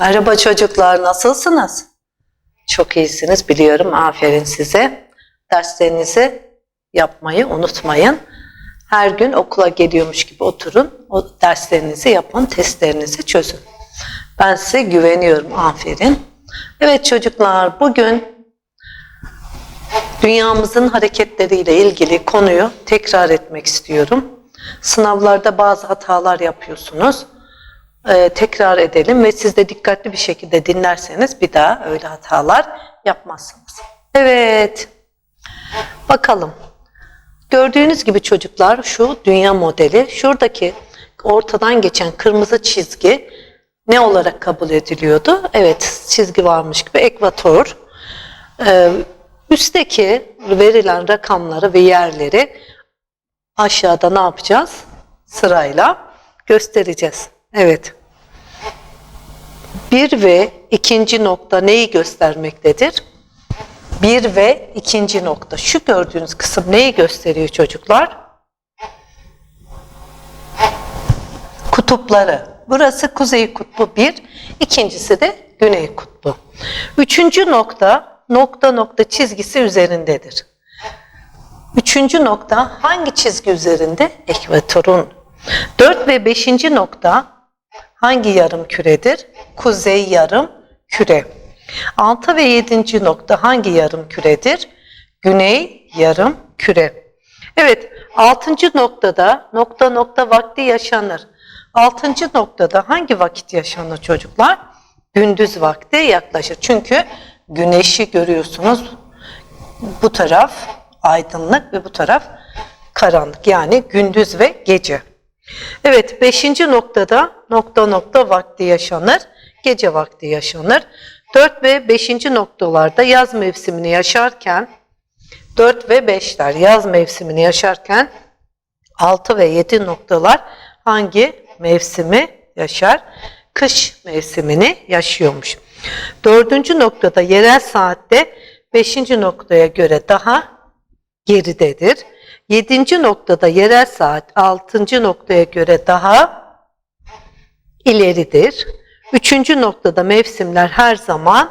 Merhaba çocuklar, nasılsınız? Çok iyisiniz biliyorum, aferin size. Derslerinizi yapmayı unutmayın. Her gün okula geliyormuş gibi oturun, o derslerinizi yapın, testlerinizi çözün. Ben size güveniyorum, aferin. Evet çocuklar, bugün dünyamızın hareketleriyle ilgili konuyu tekrar etmek istiyorum. Sınavlarda bazı hatalar yapıyorsunuz e, tekrar edelim ve siz de dikkatli bir şekilde dinlerseniz bir daha öyle hatalar yapmazsınız. Evet. Bakalım. Gördüğünüz gibi çocuklar şu dünya modeli, şuradaki ortadan geçen kırmızı çizgi ne olarak kabul ediliyordu? Evet, çizgi varmış gibi ekvator. Ee, üstteki verilen rakamları ve yerleri aşağıda ne yapacağız? Sırayla göstereceğiz. Evet. Bir ve ikinci nokta neyi göstermektedir? Bir ve ikinci nokta. Şu gördüğünüz kısım neyi gösteriyor çocuklar? Kutupları. Burası kuzey kutbu bir, ikincisi de güney kutbu. Üçüncü nokta, nokta nokta çizgisi üzerindedir. Üçüncü nokta hangi çizgi üzerinde? Ekvatorun. Dört ve beşinci nokta hangi yarım küredir? Kuzey yarım küre. 6 ve 7. nokta hangi yarım küredir? Güney yarım küre. Evet, 6. noktada nokta nokta vakti yaşanır. 6. noktada hangi vakit yaşanır çocuklar? Gündüz vakti yaklaşır. Çünkü güneşi görüyorsunuz. Bu taraf aydınlık ve bu taraf karanlık. Yani gündüz ve gece. Evet, beşinci noktada nokta nokta vakti yaşanır, gece vakti yaşanır. Dört ve beşinci noktalarda yaz mevsimini yaşarken, dört ve beşler yaz mevsimini yaşarken, altı ve yedi noktalar hangi mevsimi yaşar? Kış mevsimini yaşıyormuş. Dördüncü noktada yerel saatte beşinci noktaya göre daha geridedir. Yedinci noktada yerel saat altıncı noktaya göre daha ileridir. Üçüncü noktada mevsimler her zaman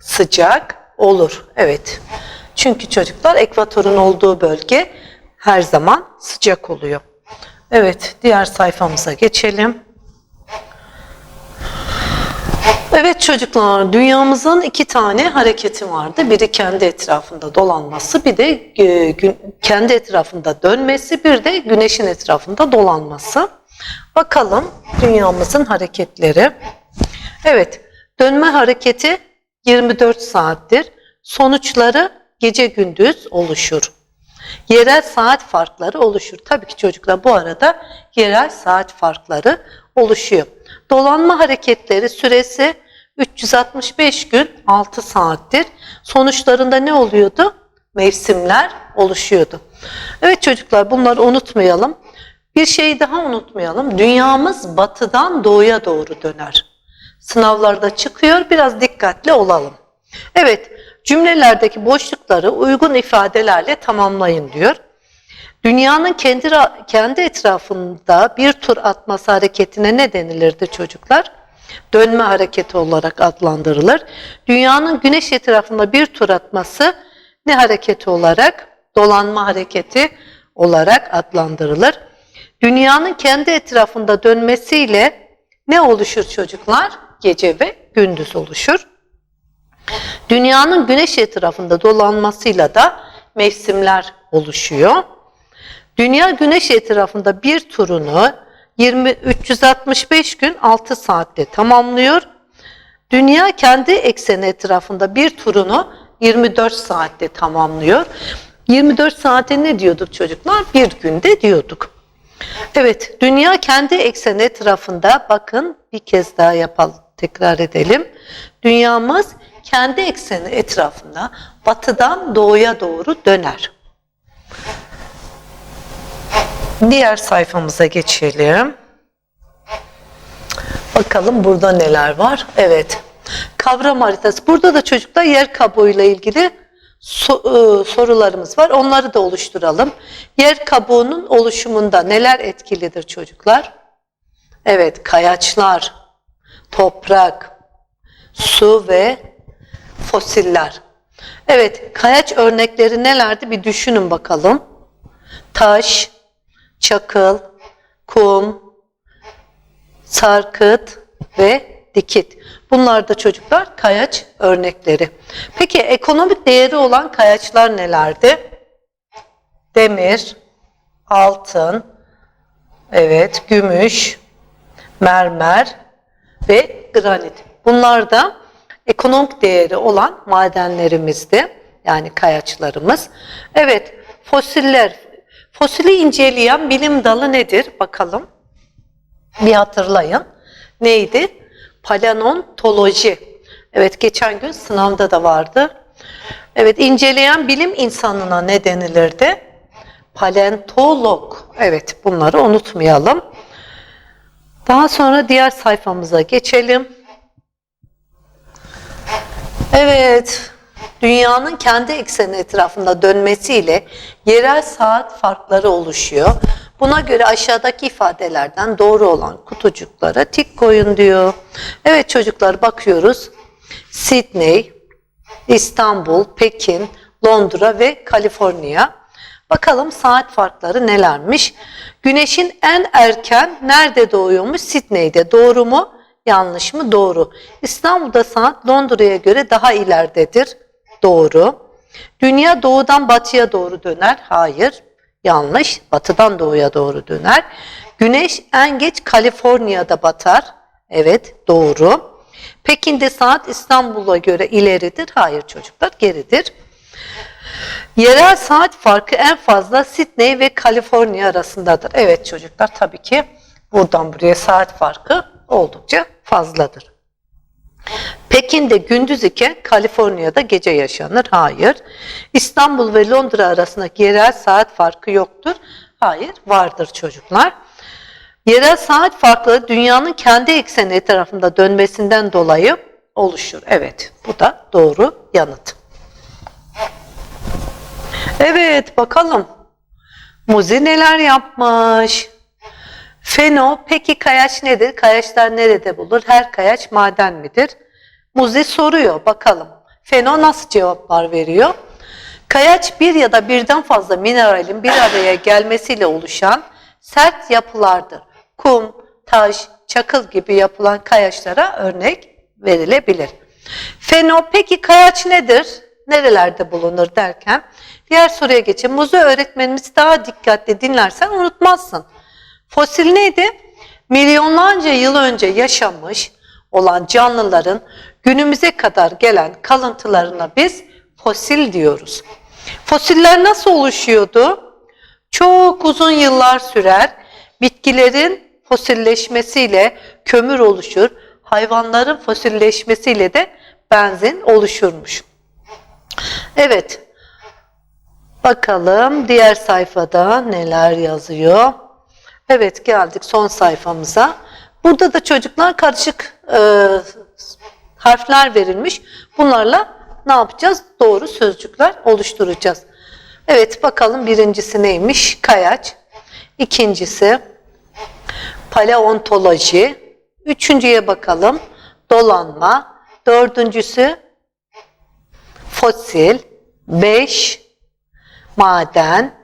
sıcak olur. Evet. Çünkü çocuklar ekvatorun olduğu bölge her zaman sıcak oluyor. Evet, diğer sayfamıza geçelim. Evet çocuklar, dünyamızın iki tane hareketi vardı. Biri kendi etrafında dolanması, bir de e, kendi etrafında dönmesi, bir de güneşin etrafında dolanması. Bakalım dünyamızın hareketleri. Evet, dönme hareketi 24 saattir. Sonuçları gece gündüz oluşur. Yerel saat farkları oluşur. Tabii ki çocuklar bu arada yerel saat farkları oluşuyor. Dolanma hareketleri süresi 365 gün 6 saattir. Sonuçlarında ne oluyordu? Mevsimler oluşuyordu. Evet çocuklar bunları unutmayalım. Bir şeyi daha unutmayalım. Dünyamız batıdan doğuya doğru döner. Sınavlarda çıkıyor. Biraz dikkatli olalım. Evet, cümlelerdeki boşlukları uygun ifadelerle tamamlayın diyor. Dünyanın kendi kendi etrafında bir tur atması hareketine ne denilirdi çocuklar? Dönme hareketi olarak adlandırılır. Dünyanın güneş etrafında bir tur atması ne hareketi olarak? Dolanma hareketi olarak adlandırılır. Dünyanın kendi etrafında dönmesiyle ne oluşur çocuklar? Gece ve gündüz oluşur. Dünyanın güneş etrafında dolanmasıyla da mevsimler oluşuyor. Dünya güneş etrafında bir turunu 20 365 gün 6 saatte tamamlıyor. Dünya kendi ekseni etrafında bir turunu 24 saatte tamamlıyor. 24 saate ne diyorduk çocuklar? Bir günde diyorduk. Evet, dünya kendi ekseni etrafında bakın bir kez daha yapalım, tekrar edelim. Dünyamız kendi ekseni etrafında batıdan doğuya doğru döner. Diğer sayfamıza geçelim. Bakalım burada neler var. Evet. Kavram haritası. Burada da çocuklar yer kabuğuyla ilgili e, sorularımız var. Onları da oluşturalım. Yer kabuğunun oluşumunda neler etkilidir çocuklar? Evet, kayaçlar, toprak, su ve fosiller. Evet, kayaç örnekleri nelerdi bir düşünün bakalım. Taş, çakıl, kum, sarkıt ve dikit. Bunlar da çocuklar kayaç örnekleri. Peki ekonomik değeri olan kayaçlar nelerdi? Demir, altın, evet, gümüş, mermer ve granit. Bunlar da ekonomik değeri olan madenlerimizdi. Yani kayaçlarımız. Evet, fosiller. Fosili inceleyen bilim dalı nedir? Bakalım. Bir hatırlayın. Neydi? Paleontoloji. Evet, geçen gün sınavda da vardı. Evet, inceleyen bilim insanına ne denilirdi? Paleontolog. Evet, bunları unutmayalım. Daha sonra diğer sayfamıza geçelim. Evet, dünyanın kendi ekseni etrafında dönmesiyle yerel saat farkları oluşuyor. Buna göre aşağıdaki ifadelerden doğru olan kutucuklara tik koyun diyor. Evet çocuklar bakıyoruz. Sydney, İstanbul, Pekin, Londra ve Kaliforniya. Bakalım saat farkları nelermiş? Güneşin en erken nerede doğuyormuş? Sydney'de. Doğru mu? Yanlış mı? Doğru. İstanbul'da saat Londra'ya göre daha ileridedir. Doğru. Dünya doğudan batıya doğru döner. Hayır. Yanlış. Batıdan doğuya doğru döner. Güneş en geç Kaliforniya'da batar. Evet. Doğru. Pekin'de saat İstanbul'a göre ileridir. Hayır çocuklar geridir. Yerel saat farkı en fazla Sydney ve Kaliforniya arasındadır. Evet çocuklar tabii ki buradan buraya saat farkı oldukça fazladır. Pekin'de gündüz iken Kaliforniya'da gece yaşanır. Hayır. İstanbul ve Londra arasındaki yerel saat farkı yoktur. Hayır, vardır çocuklar. Yerel saat farkları dünyanın kendi ekseni etrafında dönmesinden dolayı oluşur. Evet, bu da doğru yanıt. Evet, bakalım. Muzi neler yapmış? Feno, peki kayaç nedir? Kayaçlar nerede bulur? Her kayaç maden midir? Muzi soruyor, bakalım. Feno nasıl cevaplar veriyor? Kayaç bir ya da birden fazla mineralin bir araya gelmesiyle oluşan sert yapılardır. Kum, taş, çakıl gibi yapılan kayaçlara örnek verilebilir. Feno, peki kayaç nedir? Nerelerde bulunur derken diğer soruya geçelim. Muzi öğretmenimiz daha dikkatli dinlersen unutmazsın. Fosil neydi? Milyonlarca yıl önce yaşamış olan canlıların günümüze kadar gelen kalıntılarına biz fosil diyoruz. Fosiller nasıl oluşuyordu? Çok uzun yıllar sürer. Bitkilerin fosilleşmesiyle kömür oluşur. Hayvanların fosilleşmesiyle de benzin oluşurmuş. Evet. Bakalım diğer sayfada neler yazıyor. Evet geldik son sayfamıza. Burada da çocuklar karışık e, harfler verilmiş. Bunlarla ne yapacağız? Doğru sözcükler oluşturacağız. Evet bakalım birincisi neymiş? Kayaç. İkincisi paleontoloji. Üçüncüye bakalım. Dolanma. Dördüncüsü fosil. Beş maden.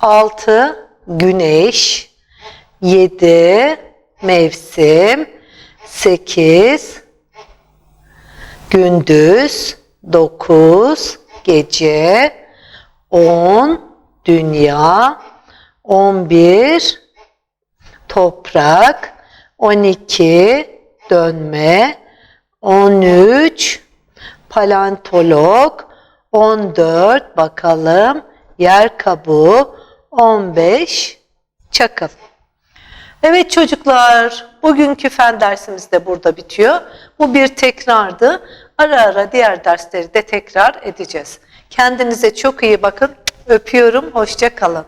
Altı güneş. Yedi mevsim. Sekiz gündüz. Dokuz gece. On dünya. On bir toprak. On iki dönme. On üç paleontolog. 14 bakalım yer kabuğu. 15 çakıl. Evet çocuklar, bugünkü fen dersimiz de burada bitiyor. Bu bir tekrardı. Ara ara diğer dersleri de tekrar edeceğiz. Kendinize çok iyi bakın. Öpüyorum. Hoşça kalın.